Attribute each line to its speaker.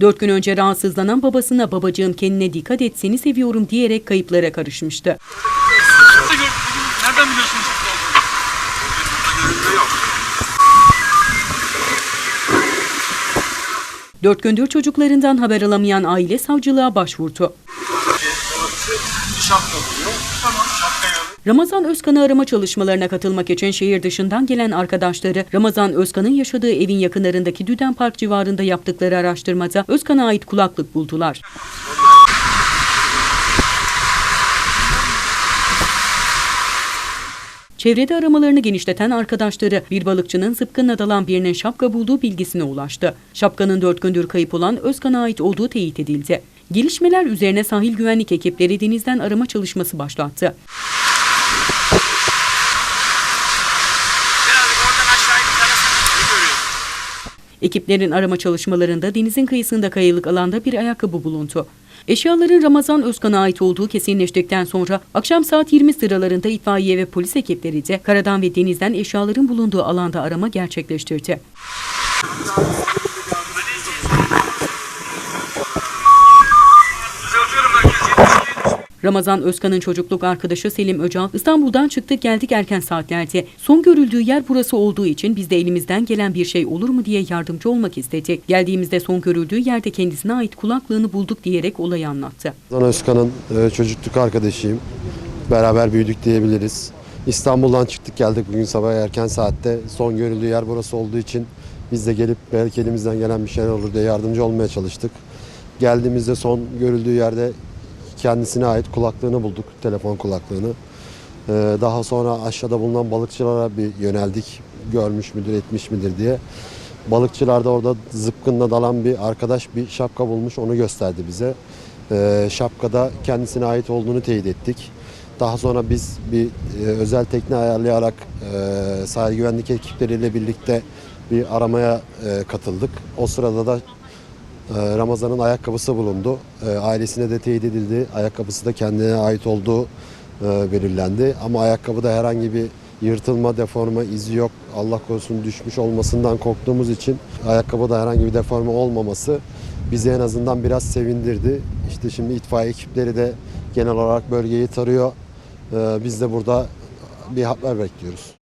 Speaker 1: Dört gün önce rahatsızlanan babasına babacığım kendine dikkat et seni seviyorum diyerek kayıplara karışmıştı.
Speaker 2: Nereden biliyorsunuz.
Speaker 1: Dört gündür çocuklarından haber alamayan aile savcılığa başvurdu.
Speaker 2: Şapka buluyor. Tamam.
Speaker 1: Ramazan Özkan'ı arama çalışmalarına katılmak için şehir dışından gelen arkadaşları Ramazan Özkan'ın yaşadığı evin yakınlarındaki Düden Park civarında yaptıkları araştırmada Özkan'a ait kulaklık buldular. Çevrede aramalarını genişleten arkadaşları bir balıkçının zıpkınla dalan birinin şapka bulduğu bilgisine ulaştı. Şapkanın dört gündür kayıp olan Özkan'a ait olduğu teyit edildi. Gelişmeler üzerine sahil güvenlik ekipleri denizden arama çalışması başlattı. Ekiplerin arama çalışmalarında denizin kıyısında kayalık alanda bir ayakkabı bulundu. Eşyaların Ramazan Özkan'a ait olduğu kesinleştikten sonra akşam saat 20 sıralarında itfaiye ve polis ekipleri de karadan ve denizden eşyaların bulunduğu alanda arama gerçekleştirdi. Ramazan Özkan'ın çocukluk arkadaşı Selim Öcal İstanbul'dan çıktık geldik erken saatlerde. Son görüldüğü yer burası olduğu için biz de elimizden gelen bir şey olur mu diye yardımcı olmak istedik. Geldiğimizde son görüldüğü yerde kendisine ait kulaklığını bulduk diyerek olayı anlattı.
Speaker 3: Ramazan Özkan'ın e, çocukluk arkadaşıyım. Beraber büyüdük diyebiliriz. İstanbul'dan çıktık geldik bugün sabah erken saatte. Son görüldüğü yer burası olduğu için biz de gelip belki elimizden gelen bir şeyler olur diye yardımcı olmaya çalıştık. Geldiğimizde son görüldüğü yerde kendisine ait kulaklığını bulduk, telefon kulaklığını. E, Daha sonra aşağıda bulunan balıkçılara bir yöneldik. Görmüş müdür, etmiş midir diye. Balıkçılar da orada zıpkınla dalan bir arkadaş bir şapka bulmuş, onu gösterdi bize. Ee, şapkada kendisine ait olduğunu teyit ettik. Daha sonra biz bir e, özel tekne ayarlayarak e, sahil güvenlik ekipleriyle birlikte bir aramaya e, katıldık. O sırada da Ramazan'ın ayakkabısı bulundu. E, ailesine de teyit edildi. Ayakkabısı da kendine ait olduğu e, belirlendi. Ama ayakkabıda herhangi bir yırtılma, deforma izi yok. Allah korusun düşmüş olmasından korktuğumuz için ayakkabıda herhangi bir deforme olmaması bizi en azından biraz sevindirdi. İşte şimdi itfaiye ekipleri de genel olarak bölgeyi tarıyor. E, biz de burada bir haber bekliyoruz.